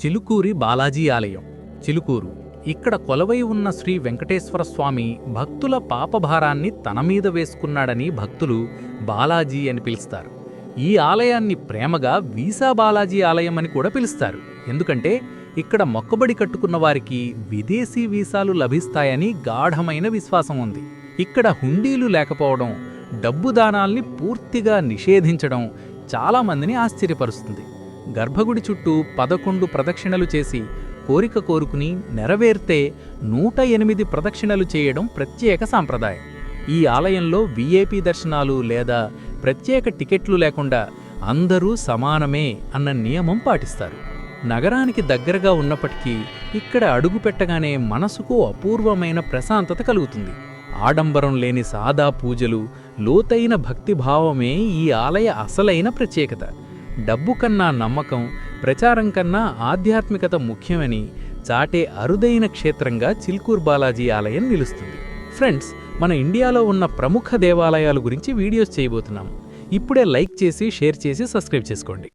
చిలుకూరి బాలాజీ ఆలయం చిలుకూరు. ఇక్కడ కొలవై ఉన్న శ్రీ వెంకటేశ్వర స్వామి భక్తుల పాపభారాన్ని తన మీద వేసుకున్నాడని భక్తులు బాలాజీ అని పిలుస్తారు. ఈ ఆలయాన్ని ప్రేమగా వీసా బాలాజీ ఆలయం అని కూడా పిలుస్తారు. ఎందుకంటే ఇక్కడ మొక్కబడి కట్టుకున్న వారికి విదేశీ వీసాలు లభిస్తాయని గాఢమైన విశ్వాసం ఉంది. ఇక్కడ హుండీలు లేకపోవడం డబ్బు దానాల్ని పూర్తిగా నిషేధించడం చాలామందిని ఆశ్చర్యపరుస్తుంది. గర్భగుడి చుట్టూ పదకొండు ప్రదక్షిణలు చేసి కోరిక కోరుకుని నెరవేర్తే నూట ఎనిమిది ప్రదక్షిణలు చేయడం ప్రత్యేక సాంప్రదాయం. ఈ ఆలయంలో విఐపి దర్శనాలు లేదా ప్రత్యేక టికెట్లు లేకుండా అందరూ సమానమే అన్న నియమం పాటిస్తారు. నగరానికి దగ్గరగా ఉన్నప్పటికీ ఇక్కడ అడుగుపెట్టగానే మనసుకు అపూర్వమైన ప్రశాంతత కలుగుతుంది. ఆడంబరం లేని సాదా పూజలు లోతైన భక్తిభావమే ఈ ఆలయ అసలైన ప్రత్యేకత. డబ్బు కన్నా నమ్మకం ప్రచారం కన్నా ఆధ్యాత్మికత ముఖ్యమని చాటే అరుదైన క్షేత్రంగా చిల్కూర్ బాలాజీ ఆలయం నిలుస్తుంది. ఫ్రెండ్స్ మన ఇండియాలో ఉన్న ప్రముఖ దేవాలయాల గురించి వీడియోస్ చేయబోతున్నాం. ఇప్పుడే లైక్ చేసి షేర్ చేసి సబ్స్క్రైబ్ చేసుకోండి.